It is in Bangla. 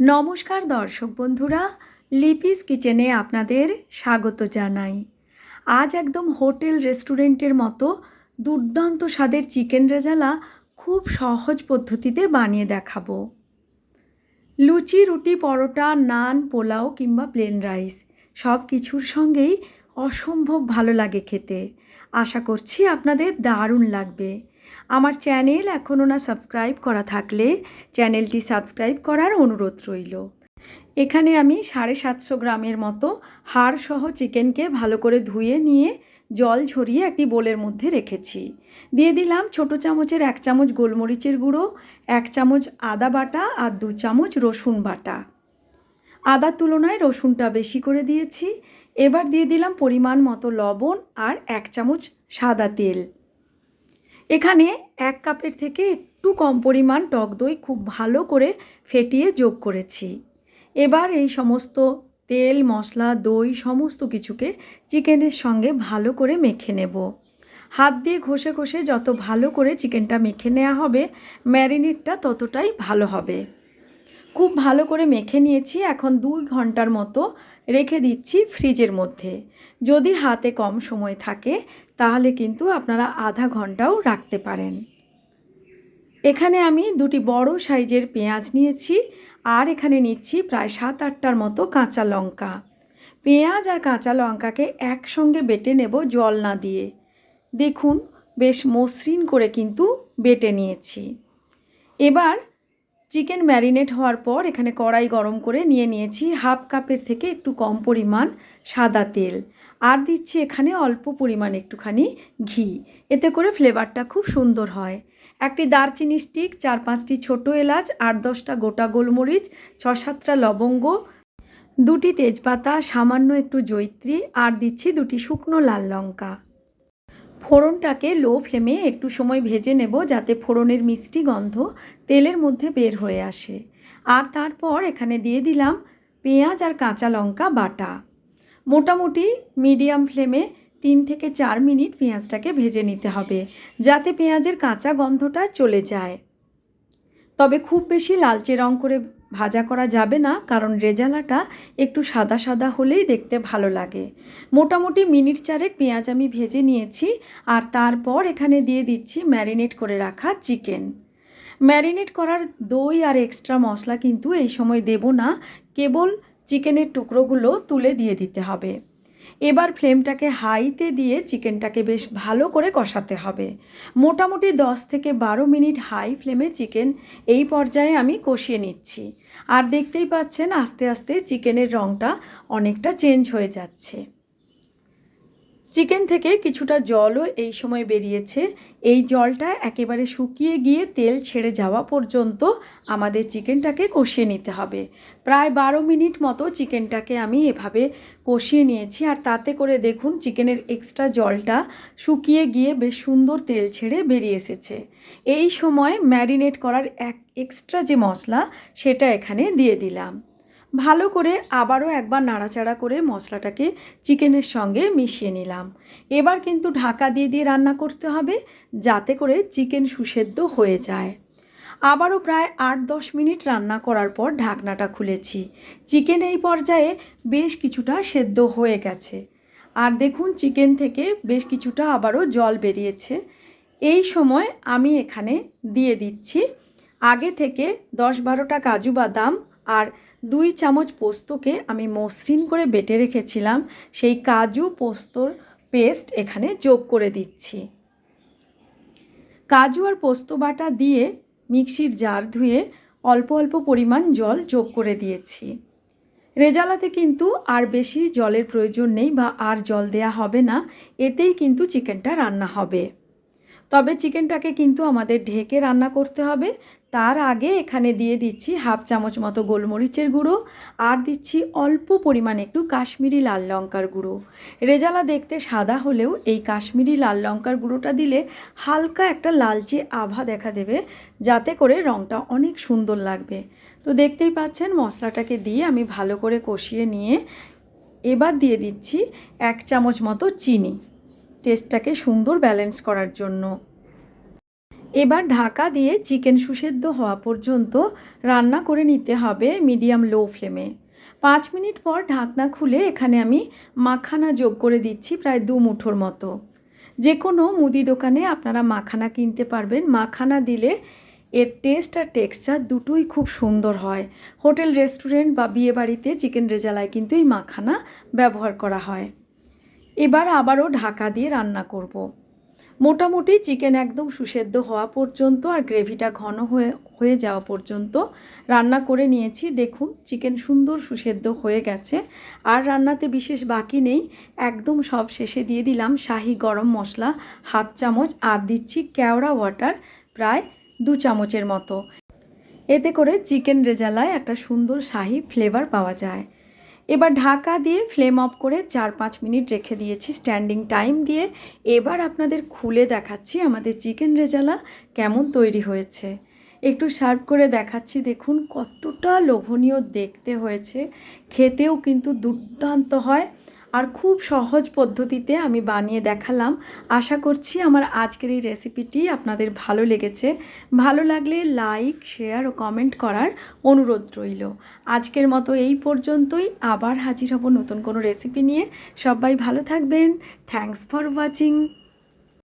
নমস্কার দর্শক বন্ধুরা, লিপিস কিচেনে আপনাদের স্বাগত জানাই। আজ একদম হোটেল রেস্টুরেন্টের মতো দুর্দান্ত স্বাদের চিকেন রেজালা খুব সহজ পদ্ধতিতে বানিয়ে দেখাবো। লুচি, রুটি, পরোটা, নান, পোলাও কিংবা প্লেন রাইস সব কিছুর সঙ্গেই অসম্ভব ভালো লাগে খেতে। আশা করছি আপনাদের দারুণ লাগবে। আমার চ্যানেল এখনও না সাবস্ক্রাইব করা থাকলে চ্যানেলটি সাবস্ক্রাইব করার অনুরোধ রইল। এখানে আমি সাড়ে সাতশো গ্রামের মতো হাড়সহ চিকেনকে ভালো করে ধুয়ে নিয়ে জল ঝরিয়ে একটি বোলের মধ্যে রেখেছি। দিয়ে দিলাম ছোট চামচের এক চামচ গোলমরিচের গুঁড়ো, এক চামচ আদা বাটা আর দু চামচ রসুন বাটা। আদার তুলনায় রসুনটা বেশি করে দিয়েছি। এবার দিয়ে দিলাম পরিমাণ মতো লবণ আর এক চামচ সাদা তেল। এখানে এক কাপের থেকে একটু কম পরিমাণ টক দই খুব ভালো করে ফেটিয়ে যোগ করেছি। এবার এই সমস্ত তেল, মশলা, দই সমস্ত কিছুকে চিকেনের সঙ্গে ভালো করে মেখে নেব। হাত দিয়ে ঘষে ঘষে যত ভালো করে চিকেনটা মেখে নেওয়া হবে, ম্যারিনেটটা ততটাই ভালো হবে। খুব ভালো করে মেখে নিয়েছি, এখন দুই ঘণ্টার মতো রেখে দিচ্ছি ফ্রিজের মধ্যে। যদি হাতে কম সময় থাকে, তাহলে কিন্তু আপনারা আধা ঘন্টাও রাখতে পারেন। এখানে আমি দুটি বড় সাইজের পেঁয়াজ নিয়েছি, আর এখানে নিচ্ছি প্রায় সাত আটটার মতো কাঁচা লঙ্কা। পেঁয়াজ আর কাঁচা লঙ্কাকে একসঙ্গে বেটে নেব জল না দিয়ে। দেখুন, বেশ মসৃণ করে কিন্তু বেটে নিয়েছি। এবার চিকেন ম্যারিনেট হওয়ার পর এখানে কড়াই গরম করে নিয়ে নিয়েছি হাফ কাপের থেকে একটু কম পরিমাণ সাদা তেল। আর দিচ্ছি এখানে অল্প পরিমাণ একটুখানি ঘি। এতে করে ফ্লেভারটা খুব সুন্দর হয়। একটি দারচিনি স্টিক, চার পাঁচটি ছোট এলাচ, আট দশটা গোটা গোলমরিচ, ছ সাতটা লবঙ্গ, দুটি তেজপাতা, সামান্য একটু জৈত্রী আর দিচ্ছি দুটি শুকনো লাল লঙ্কা। ফোড়নটাকে লো ফ্লেমে একটু সময় ভেজে নেব যাতে ফোড়নের মিষ্টি গন্ধ তেলের মধ্যে বের হয়ে আসে। আর তারপর এখানে দিয়ে দিলাম পেঁয়াজ আর কাঁচা লঙ্কা বাটা। মোটামুটি মিডিয়াম ফ্লেমে তিন থেকে চার মিনিট পেঁয়াজটাকে ভেজে নিতে হবে যাতে পেঁয়াজের কাঁচা গন্ধটা চলে যায়। তবে খুব বেশি লালচে রং করে ভাজা করা যাবে না, কারণ রেজালাটা একটু সাদা সাদা হলেই দেখতে ভালো লাগে। মোটামুটি মিনিট চারেক পেঁয়াজ আমি ভেজে নিয়েছি, আর তারপর এখানে দিয়ে দিচ্ছি ম্যারিনেট করে রাখা চিকেন। ম্যারিনেট করার দই আর এক্সট্রা মশলা কিন্তু এই সময় দেব না, কেবল চিকেনের টুকরোগুলো তুলে দিয়ে দিতে হবে। এবার ফ্লেমটাকে হাইতে দিয়ে চিকেনটাকে বেশ ভালো করে কষাতে হবে। মোটামুটি দশ থেকে বারো মিনিট হাই ফ্লেমে চিকেন এই পর্যায়ে আমি কষিয়ে নিচ্ছি। আর দেখতেই পাচ্ছেন আস্তে আস্তে চিকেনের রঙটা অনেকটা চেঞ্জ হয়ে যাচ্ছে। চিকেন থেকে কিছুটা জলও এই সময় বেরিয়েছে। এই জলটা একেবারে শুকিয়ে গিয়ে তেল ছেড়ে যাওয়া পর্যন্ত আমাদের চিকেনটাকে কষিয়ে নিতে হবে। প্রায় বারো মিনিট মতো চিকেনটাকে আমি এভাবে কষিয়ে নিয়েছি আর তাতে করে দেখুন চিকেনের এক্সট্রা জলটা শুকিয়ে গিয়ে বেশ সুন্দর তেল ছেড়ে বেরিয়ে এসেছে। এই সময় ম্যারিনেট করার এক এক্সট্রা যে মশলা সেটা এখানে দিয়ে দিলাম। ভালো করে আবারও একবার নাড়াচাড়া করে মশলাটাকে চিকেনের সঙ্গে মিশিয়ে নিলাম। এবার কিন্তু ঢাকা দিয়ে দিয়ে রান্না করতে হবে যাতে করে চিকেন সুসেদ্ধ হয়ে যায়। আবারও প্রায় আট দশ মিনিট রান্না করার পর ঢাকনাটা খুলেছি। চিকেন এই পর্যায়ে বেশ কিছুটা সেদ্ধ হয়ে গেছে। আর দেখুন চিকেন থেকে বেশ কিছুটা আবারও জল বেরিয়েছে। এই সময় আমি এখানে দিয়ে দিচ্ছি আগে থেকে দশ বারোটা কাজু বাদাম আর দুই চামচ পোস্তকে আমি মসৃণ করে বেটে রেখেছিলাম, সেই কাজু পোস্তর পেস্ট এখানে যোগ করে দিচ্ছি। কাজু আর পোস্ত বাটা দিয়ে মিক্সির জার ধুয়ে অল্প অল্প পরিমাণ জল যোগ করে দিয়েছি। রেজালাতে কিন্তু আর বেশি জলের প্রয়োজন নেই বা আর জল দেয়া হবে না, এতেই কিন্তু চিকেনটা রান্না হবে। তবে চিকেনটাকে কিন্তু আমাদের ঢেকে রান্না করতে হবে। তার আগে এখানে দিয়ে দিচ্ছি হাফ চামচ মতো গোলমরিচের গুঁড়ো আর দিচ্ছি অল্প পরিমাণে একটু কাশ্মীরি লাল লঙ্কার গুঁড়ো। রেজালা দেখতে সাদা হলেও এই কাশ্মীরি লাল লঙ্কার গুঁড়োটা দিলে হালকা একটা লালচে আভা দেখা দেবে, যাতে করে রঙটা অনেক সুন্দর লাগবে। তো দেখতেই পাচ্ছেন মশলাটাকে দিয়ে আমি ভালো করে কষিয়ে নিয়ে এবার দিয়ে দিচ্ছি এক চামচ মতো চিনি। টেস্টটাকে সুন্দর ব্যালেন্স করার জন্য। এবার ঢাকা দিয়ে চিকেন সুসেদ্ধ হওয়া পর্যন্ত রান্না করে নিতে হবে মিডিয়াম লো ফ্লেমে পাঁচ মিনিট পর ঢাকনা খুলে এখানে আমি মাখানা যোগ করে দিচ্ছি প্রায় দু মুঠোর মতো। যে কোনো মুদি দোকানে আপনারা মাখানা কিনতে পারবেন। মাখানা দিলে এর টেস্ট আর টেক্সচার দুটোই খুব সুন্দর হয়। হোটেল, রেস্টুরেন্ট বা বিয়েবাড়িতে চিকেন রেজালায় কিন্তু এই মাখানা ব্যবহার করা হয়। এবার আবারও ঢাকা দিয়ে রান্না করব। মোটামুটি চিকেন একদম সুসেদ্ধ হওয়া পর্যন্ত আর গ্রেভিটা ঘন হয়ে হয়ে যাওয়া পর্যন্ত রান্না করে নিয়েছি। দেখুন, চিকেন সুন্দর সুসেদ্ধ হয়ে গেছে। আর রান্নাতে বিশেষ বাকি নেই। একদম সব শেষে দিয়ে দিলাম শাহি গরম মশলা, হাফ চামচ, আর দিচ্ছি কেওড়া ওয়াটার, প্রায় দু চামচের মতো। এতে করে চিকেন রেজালায় একটা সুন্দর শাহি ফ্লেভার পাওয়া যায়। এবার ঢাকা দিয়ে ফ্লেম অফ করে চার পাঁচ মিনিট রেখে দিয়েছি স্ট্যান্ডিং টাইম দিয়ে। এবার আপনাদের খুলে দেখাচ্ছি আমাদের চিকেন রেজালা কেমন তৈরি হয়েছে। একটু সার্ভ করে দেখাচ্ছি, দেখুন কতটা লোভনীয় দেখতে হয়েছে। খেতেও কিন্তু দুর্দান্ত হয়। আর খুব সহজ পদ্ধতিতে আমি বানিয়ে দেখালাম। আশা করছি আমার আজকের এই রেসিপিটি আপনাদের ভালো লেগেছে। ভালো লাগলে লাইক, শেয়ার ও কমেন্ট করার অনুরোধ রইল। আজকের মতো এই পর্যন্তই। আবার হাজির হব নতুন কোনো রেসিপি নিয়ে। সবাই ভালো থাকবেন। Thanks for watching.